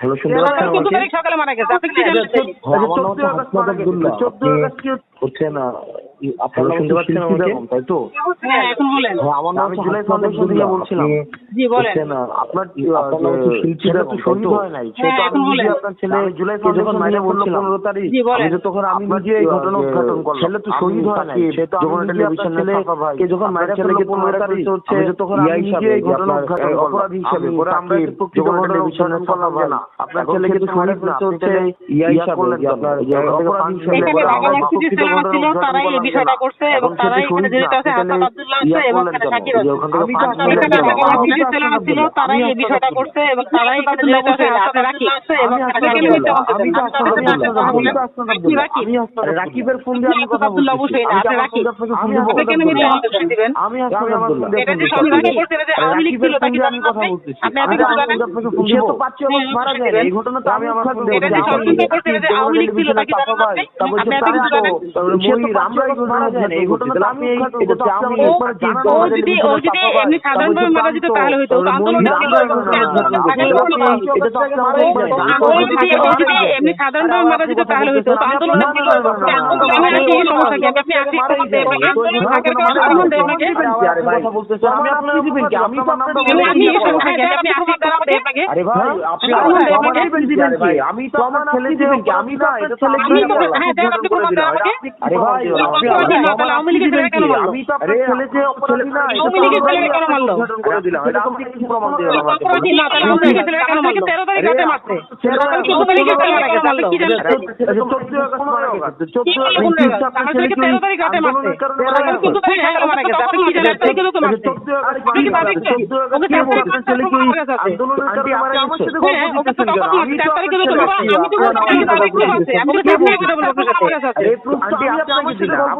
Hello শুনতে পাচ্ছেন আমাকে? তারিখ সকালে মারা গেছে। আপনি কি জানেন? আমার নাম হচ্ছে না আব্দুল্লাহ। আপনি হচ্ছেন আহ, ই- আপনার শুনতে পাচ্ছেন আমাকে? তাই তো? হ্যাঁ এখন বলেন। হ্যাঁ আমার নাম হচ্ছে জুলাই ফাউন্ডেশন থেকে বলছিলাম। জি বলেন। আপনার আপনার নাম হচ্ছে শিল্পী ছেলে তো? শহীদ হয় নাই সে হ্যাঁ, তো এখন আমি বলেন। আপনার ছেলে জুলাই কে যখন ফাউন্ডেশন মাইনে বলল বলছিলাম। পনেরো তারিখ আমি তো তখন আমি নিজে এই ঘটনা উদ্ঘাটন করলাম। ছেলে তো শহীদ হয় নাই, তাকে সে তো যখন আমি নিজে টেলিভিশনে আপনার ছেলে থাকা ভাই? কে যখন ফেলল পনেরো পনেরো তারিখ তারিখ হচ্ছে আমি তখন আমি নিজে এই ঘটনা উদ্ঘাটন অপরাধ হিসাবে পরে আমরা প্রকৃত যখন ঘটনা টেলিভিশনে করলাম ভাই না, আপনার ছেলে তো শহীদ ছেলে ইয়া হিসাবে করলেন আপনার অপরাধ হিসাবে বলে আমরা প্রকৃত ঘটনা ছিল উদ্ঘাটন তারাই বিষয়টা করছে এবং তারাই এখানে জড়িত আছে হাসান আব্দুল্লাহ আছে এবং এখানে? আছে এই বিষয়টা করছে এবং এখানে জড়িত আছে হাসান রাকিব আছে এবং রাকিবের ফোন দিয়ে আমি কথা আব্দুল্লাহ বলতেছি। না, আমি আপনি আমার রাকিব। ফোনটা আমি কেন মিথ্যা দিবেন? আমি আসলে আব্দুল্লাহ। এটা যে সব করছে, যে আওয়ামী লীগ ছিল, তা জানেন কথা আপনি? বলতেছি। আপনি এত আমি কিছু আমার জানেন? ফোনটা আপনাকে ফোন সে তো পাঁচই অগস্ট মারা যায়। এই ঘটনা তো আমি আমার ফোন এটা যে ষড়যন্ত্র করছে, যে আওয়ামী লীগ ছিল, তা জানেন আপনি? আপনি এত জানেন? এই আমি ও যদি ও যদি এমনি সাধারণভাবে মারা যেত তাহলে হয়তো তো ছিল আন্দোলন এটা তো আপনার ও ও যদি ও যদি এমনি সাধারণভাবে মারা যেত তাহলে হয়তো তো ছিল আন্দোলন কি সমস্যা কি আপনি আপনি আন্দোলন থাকার কারণে আন্দোলন দেয় আপনাকে আরে ভাই আমি আপনার দিবেন কি আমি তো আপনার আপনি আপনি সমস্যা কি আপনি আপনি দ্বারা আপনাকে আরে ভাই আপনি আন্দোলন দেয় আমার আপনাকে দিবেন দিবেন কি আমি তো আমার ছেলে দিবেন কি আমি তো এটা ছেলে আমি হ্যাঁ দেন আপনি প্রমাণ দেন আমাকে আরে ভাই আমি তো আপনার ছেলে যে অপরাধী না আওয়ামী লীগের ছেলে কেন মারলো? করে দিলাম এটা আপনি কিছু প্রমাণ আমাকে অপরাধী না তাহলে আওয়ামী লীগের ছেলে কেন মারলো? তারিখ রাতে মারছে তারিখে ছেলে মারা গেছে আপনি কি জানেন? আমার ছেলেকে তারিখ রাতে মারছে তারিখ মারা গেছে আপনি কি জানেন মারছে আপনি কি ওকে তারিখ মারা গেছে। তো। আমি তো তো। আমি তো। আমি তো। আমি তো তো আমি। তো আমি। আমি আমি তো আমি তো আমি আমি তো আমি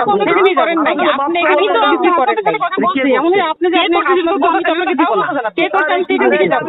কিছুই করেন নাই। আপনি এখানে কোনো কিছুই করেন নাই। আপনি যে আপনি করছেন রিপোর্ট আমি আপনাকে দিব না। কে করছে আমি সেটা নিজে যাব